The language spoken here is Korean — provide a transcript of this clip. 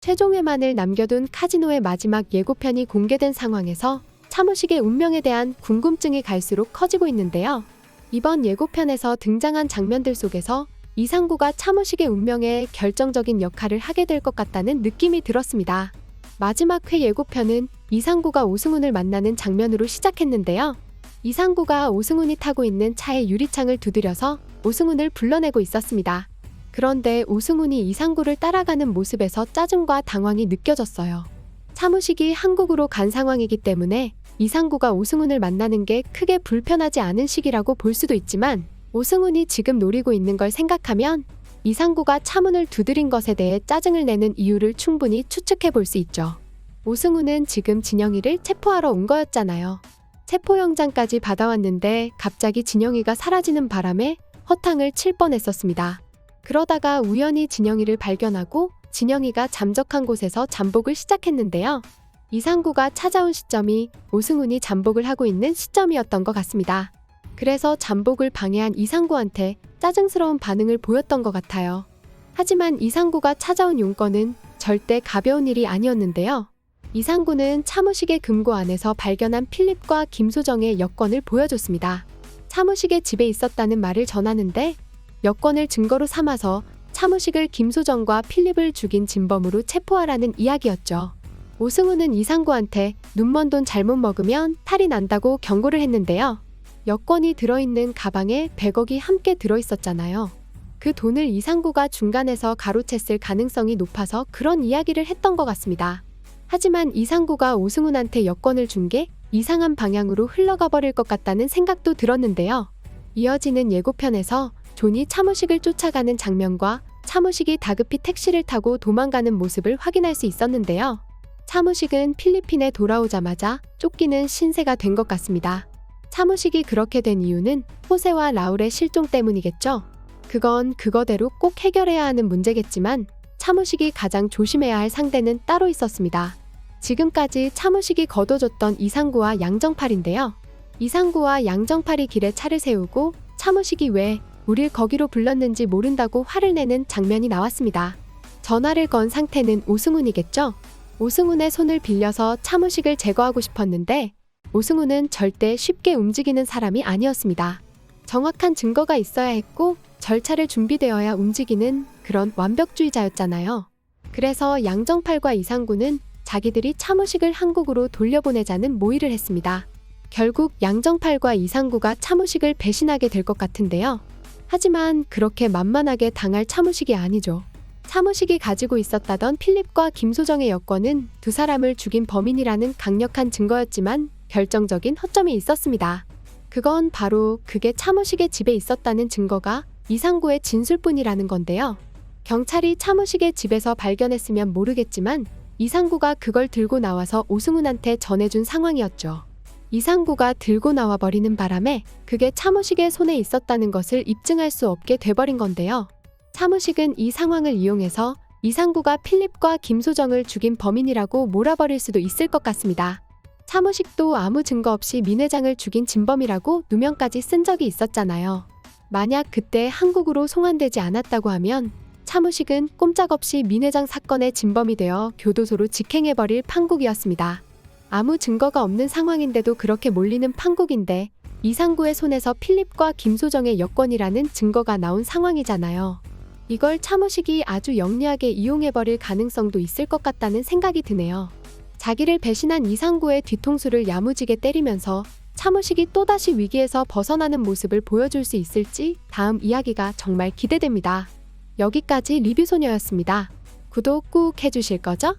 최종회만을 남겨둔 카지노의 마지막 예고편이 공개된 상황에서 차무식의 운명에 대한 궁금증이 갈수록 커지고 있는데요. 이번 예고편에서 등장한 장면들 속에서 이상구가 차무식의 운명에 결정적인 역할을 하게 될 것 같다는 느낌이 들었습니다. 마지막 회 예고편은 이상구가 오승훈을 만나는 장면으로 시작했는데요. 이상구가 오승훈이 타고 있는 차의 유리창을 두드려서 오승훈을 불러내고 있었습니다. 그런데 오승훈이 이상구를 따라가는 모습에서 짜증과 당황이 느껴졌어요. 차무식이 한국으로 간 상황이기 때문에 이상구가 오승훈을 만나는 게 크게 불편하지 않은 시기라고 볼 수도 있지만 오승훈이 지금 노리고 있는 걸 생각하면 이상구가 차문을 두드린 것에 대해 짜증을 내는 이유를 충분히 추측해 볼 수 있죠. 오승훈은 지금 진영이를 체포하러 온 거였잖아요. 체포영장까지 받아왔는데 갑자기 진영이가 사라지는 바람에 허탕을 칠 뻔했었습니다. 그러다가 우연히 진영이를 발견하고 진영이가 잠적한 곳에서 잠복을 시작했는데요. 이상구가 찾아온 시점이 오승훈이 잠복을 하고 있는 시점이었던 것 같습니다. 그래서 잠복을 방해한 이상구한테 짜증스러운 반응을 보였던 것 같아요. 하지만 이상구가 찾아온 용건은 절대 가벼운 일이 아니었는데요. 이상구는 차무식의 금고 안에서 발견한 필립과 김소정의 여권을 보여줬습니다. 차무식의 집에 있었다는 말을 전하는데 여권을 증거로 삼아서 차무식을 김소정과 필립을 죽인 진범으로 체포하라는 이야기였죠. 오승우는 이상구한테 눈먼 돈 잘못 먹으면 탈이 난다고 경고를 했는데요. 여권이 들어있는 가방에 100억이 함께 들어있었잖아요. 그 돈을 이상구가 중간에서 가로챘을 가능성이 높아서 그런 이야기를 했던 것 같습니다. 하지만 이상구가 오승훈한테 여권을 준 게 이상한 방향으로 흘러가 버릴 것 같다는 생각도 들었는데요. 이어지는 예고편에서 존이 차무식을 쫓아가는 장면과 차무식이 다급히 택시를 타고 도망가는 모습을 확인할 수 있었는데요. 차무식은 필리핀에 돌아오자마자 쫓기는 신세가 된 것 같습니다. 차무식이 그렇게 된 이유는 호세와 라울의 실종 때문이겠죠. 그건 그거대로 꼭 해결해야 하는 문제겠지만 차무식이 가장 조심해야 할 상대는 따로 있었습니다. 지금까지 차무식이 거둬줬던 이상구와 양정팔인데요. 이상구와 양정팔이 길에 차를 세우고 차무식이 왜 우릴 거기로 불렀는지 모른다고 화를 내는 장면이 나왔습니다. 전화를 건 상태는 오승훈이겠죠? 오승훈의 손을 빌려서 차무식을 제거하고 싶었는데 오승훈은 절대 쉽게 움직이는 사람이 아니었습니다. 정확한 증거가 있어야 했고 절차를 준비되어야 움직이는 그런 완벽주의자였잖아요. 그래서 양정팔과 이상구는 자기들이 차무식을 한국으로 돌려보내자는 모의를 했습니다. 결국 양정팔과 이상구가 차무식을 배신하게 될 것 같은데요. 하지만 그렇게 만만하게 당할 차무식이 아니죠. 차무식이 가지고 있었다던 필립과 김소정의 여권은 두 사람을 죽인 범인이라는 강력한 증거였지만 결정적인 허점이 있었습니다. 그건 바로 그게 차무식의 집에 있었다는 증거가 이상구의 진술뿐이라는 건데요. 경찰이 차무식의 집에서 발견했으면 모르겠지만 이상구가 그걸 들고 나와서 오승훈한테 전해준 상황이었죠. 이상구가 들고 나와 버리는 바람에 그게 차무식의 손에 있었다는 것을 입증할 수 없게 돼버린 건데요. 차무식은 이 상황을 이용해서 이상구가 필립과 김소정을 죽인 범인이라고 몰아버릴 수도 있을 것 같습니다. 차무식도 아무 증거 없이 민 회장을 죽인 진범이라고 누명까지 쓴 적이 있었잖아요. 만약 그때 한국으로 송환되지 않았다고 하면 차무식은 꼼짝없이 민 회장 사건의 진범이 되어 교도소로 직행해버릴 판국이었습니다. 아무 증거가 없는 상황인데도 그렇게 몰리는 판국인데 이상구의 손에서 필립과 김소정의 여권이라는 증거가 나온 상황이잖아요. 이걸 차무식이 아주 영리하게 이용해버릴 가능성도 있을 것 같다는 생각이 드네요. 자기를 배신한 이상구의 뒤통수를 야무지게 때리면서 차무식이 또다시 위기에서 벗어나는 모습을 보여줄 수 있을지 다음 이야기가 정말 기대됩니다. 여기까지 리뷰소녀였습니다. 구독 꾹 해주실 거죠?